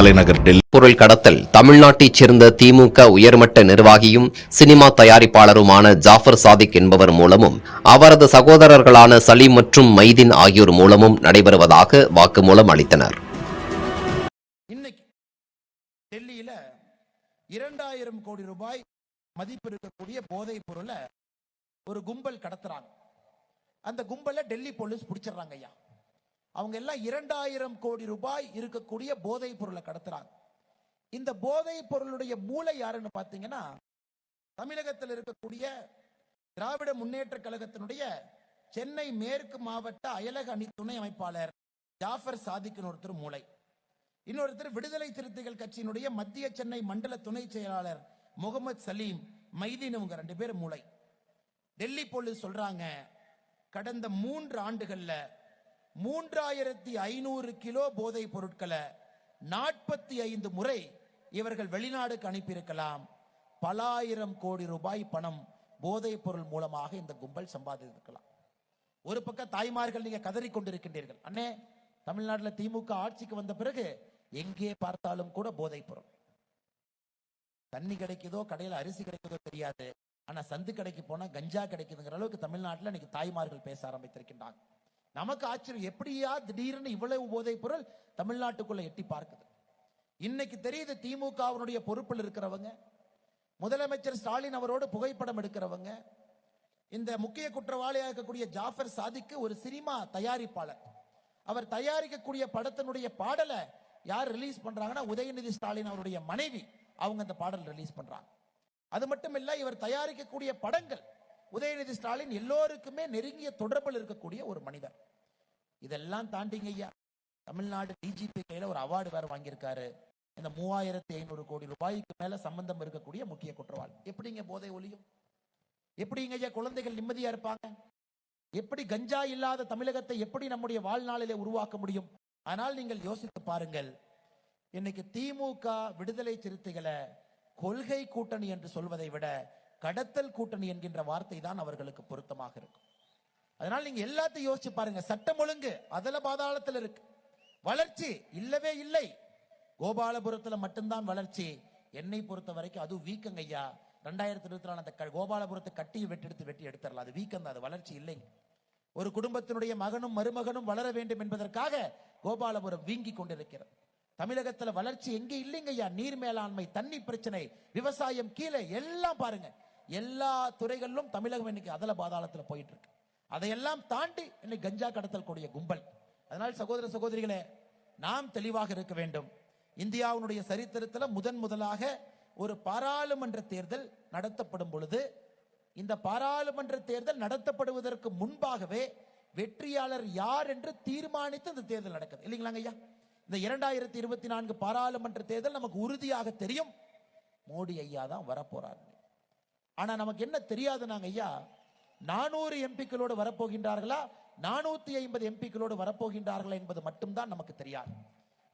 தலைநகர் டெல்லி. பொருள் கடத்தல். தமிழ்நாட்டைச் சேர்ந்த திமுக உயர்மட்ட நிர்வாகியும் சினிமா தயாரிப்பாளருமான ஜாஃபர் சாதிக் என்பவர் மூலமும் அவரது சகோதரர்களான சலீம் மற்றும் மைதீன் ஆகியோர் மூலமும் நடைபெறுவதாக வாக்குமூலம் அளித்தனர். இன்னைக்கு டெல்லியில இரண்டாயிரம் கோடி ரூபாய் மதிப்பு இருக்கக்கூடிய போதைப் பொருளை ஒரு கும்பல் கடத்துறாங்க. அந்த கும்பலை டெல்லி போலீஸ் பிடிச்சிடுறாங்க ஐயா. அவங்க எல்லாம் இரண்டாயிரம் கோடி ரூபாய் இருக்கக்கூடிய போதைப் பொருளை கடத்துறாங்க. இந்த போதைப் பொருளுடைய மூளை யாருன்னு பார்த்தீங்கன்னா தமிழகத்தில் இருக்கக்கூடிய திராவிட முன்னேற்ற கழகத்தினுடைய சென்னை மேற்கு மாவட்ட அயலக அணி துணை அமைப்பாளர் ஜாஃபர் சாதிக்கின் ஒருத்தர் மூளை. இன்னொருத்தர் விடுதலை சிறுத்தைகள் கட்சியினுடைய மத்திய சென்னை மண்டல துணை செயலாளர் முகமது சலீம் மைதீன் இவங்க ரெண்டு பேர் மூளை. டெல்லி போலீஸ் சொல்றாங்க கடந்த மூன்று ஆண்டுகள்ல மூன்றாயிரத்தி ஐநூறு கிலோ போதைப் பொருட்களை நாற்பத்தி ஐந்து முறை இவர்கள் வெளிநாடுக்கு அனுப்பியிருக்கலாம். பல ஆயிரம் கோடி ரூபாய் பணம் போதைப் பொருள் மூலமாக இந்த கும்பல் சம்பாதித்திருக்கலாம். ஒரு பக்கம் தாய்மார்கள் நீங்க கதறி கொண்டிருக்கின்றீர்கள். அண்ணே தமிழ்நாட்டுல திமுக ஆட்சிக்கு வந்த பிறகு எங்கே பார்த்தாலும் கூட போதைப் பொருள். தண்ணி கிடைக்குதோ கடையில அரிசி கிடைக்குதோ தெரியாது. ஆனா சந்து கடைக்கு போனா கஞ்சா கிடைக்குதுங்கிற அளவுக்கு தமிழ்நாட்டுல இன்னைக்கு தாய்மார்கள் பேச ஆரம்பித்திருக்கின்றாங்க. நமக்கு ஆச்சரியம். எப்படியா திடீர்னு இவ்வளவு போதைப் பொருள் தமிழ்நாட்டுக்குள்ள எட்டி பார்க்குது. இன்னைக்கு தெரியுது திமுகவினுடைய பொறுப்பில் இருக்கிறவங்க முதலமைச்சர் ஸ்டாலின் அவரோடு புகைப்படம் எடுக்கிறவங்க இந்த முக்கிய குற்றவாளியாக இருக்கக்கூடிய ஜாஃபர் சாதிக்கு ஒரு சினிமா தயாரிப்பாளர். அவர் தயாரிக்கக்கூடிய படத்தினுடைய பாடலை யார் ரிலீஸ் பண்றாங்கன்னா உதயநிதி ஸ்டாலின் அவருடைய மனைவி. அவங்க அந்த பாடல் ரிலீஸ் பண்றாங்க. அது மட்டும் இல்ல இவர் தயாரிக்கக்கூடிய படங்கள் உதயநிதி ஸ்டாலின் எல்லோருக்குமே நெருங்கிய தொடர்பில் இருக்கக்கூடிய ஒரு மனிதர். இதெல்லாம் தாண்டிங்க ஐயா. தமிழ்நாடு டிஜிபி கையில ஒரு அவார்டு வேற வாங்கியிருக்காரு. இந்த மூவாயிரத்தி ஐநூறு கோடி ரூபாய்க்கு மேல சம்பந்தம் இருக்கக்கூடிய முக்கிய குற்றவாளி. எப்படிங்க போதை ஒலியும் எப்படிங்க ஐயா குழந்தைகள் நிம்மதியா இருப்பாங்க? எப்படி கஞ்சா இல்லாத தமிழகத்தை எப்படி நம்முடைய வாழ்நாளிலே உருவாக்க முடியும்? ஆனால் நீங்கள் யோசித்து பாருங்கள். இன்னைக்கு திமுக விடுதலை சிறுத்தைகளை கொள்கை கூட்டணி என்று சொல்வதை விட கடத்தல் கூட்டணி என்கின்ற வார்த்தை தான் அவர்களுக்கு பொருத்தமாக இருக்கும். அதனால் நீங்க எல்லாத்தையும் யோசிச்சு பாருங்க. சட்டம் ஒழுங்கு அதல பாதாளத்தில் இருக்கு. வளர்ச்சி இல்லவே இல்லை. கோபாலபுரத்துல மட்டும்தான் வளர்ச்சி. என்னை பொறுத்த வரைக்கும் அதுவும் வீக்கங்க ஐயா. ரெண்டாயிரத்தி இருபத்தி நாலு அந்த க- கோபாலபுரத்தை கட்டியை வெட்டெடுத்து வெட்டி எடுத்துடலாம். அது வீக்கம் தான் அது வளர்ச்சி இல்லைங்க ஒரு குடும்பத்தினுடைய மகனும் மருமகனும் வளர வேண்டும் என்பதற்காக கோபாலபுரம் வீங்கி கொண்டிருக்கிறது. தமிழகத்துல வளர்ச்சி எங்கே இல்லைங்க ஐயா? நீர் மேலாண்மை தண்ணி பிரச்சனை விவசாயம் கீழே எல்லாம் பாருங்க. எல்லா துறைகளிலும் தமிழகம் இன்னைக்கு அதல பாதாளத்தில் போயிட்டு இருக்கு அதையெல்லாம் தாண்டி இன்னைக்கு கஞ்சா கடத்தல் கூடிய கும்பல். அதனால் சகோதர சகோதரிகளே நாம் தெளிவாக இருக்க வேண்டும். இந்தியாவினுடைய சரித்திரத்தில் முதன் முதலாக ஒரு பாராளுமன்ற தேர்தல் நடத்தப்படும் பொழுது இந்த பாராளுமன்ற தேர்தல் நடத்தப்படுவதற்கு முன்பாகவே வெற்றியாளர் யார் என்று தீர்மானித்து இந்த தேர்தல் நடக்குது. இல்லைங்களாங்க ஐயா? இந்த இரண்டாயிரத்தி இருபத்தி நான்கு பாராளுமன்ற தேர்தல் நமக்கு உறுதியாக தெரியும். மோடி ஐயா தான் வரப்போறார். ஆனா நமக்கு என்ன தெரியாது நாங்க ஐயா நானூறு எம்பிக்களோடு வரப்போகின்றார்களா? நானூத்தி ஐம்பது எம்பிக்களோடு வரப்போகின்றார்களா என்பது மட்டும்தான் நமக்கு தெரியாது.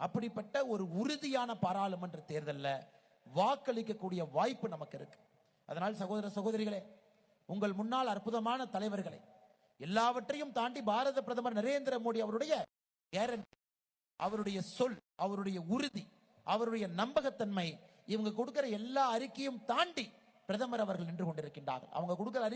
அப்படிப்பட்ட ஒரு உறுதியான பாராளுமன்ற தேர்தலில் வாக்களிக்கக்கூடிய வாய்ப்பு நமக்கு இருக்கு. அதனால் சகோதர சகோதரிகளே உங்கள் முன்னால் அற்புதமான தலைவர்களை எல்லாவற்றையும் தாண்டி பாரத பிரதமர் நரேந்திர மோடி அவருடைய அவருடைய சொல் அவருடைய உறுதி அவருடைய நம்பகத்தன்மை இவங்க கொடுக்கிற எல்லா அறிக்கையும் தாண்டி பிரதமர் அவர்கள் நின்று கொண்டிருக்கின்றார்கள். அவங்க கொடுக்கிற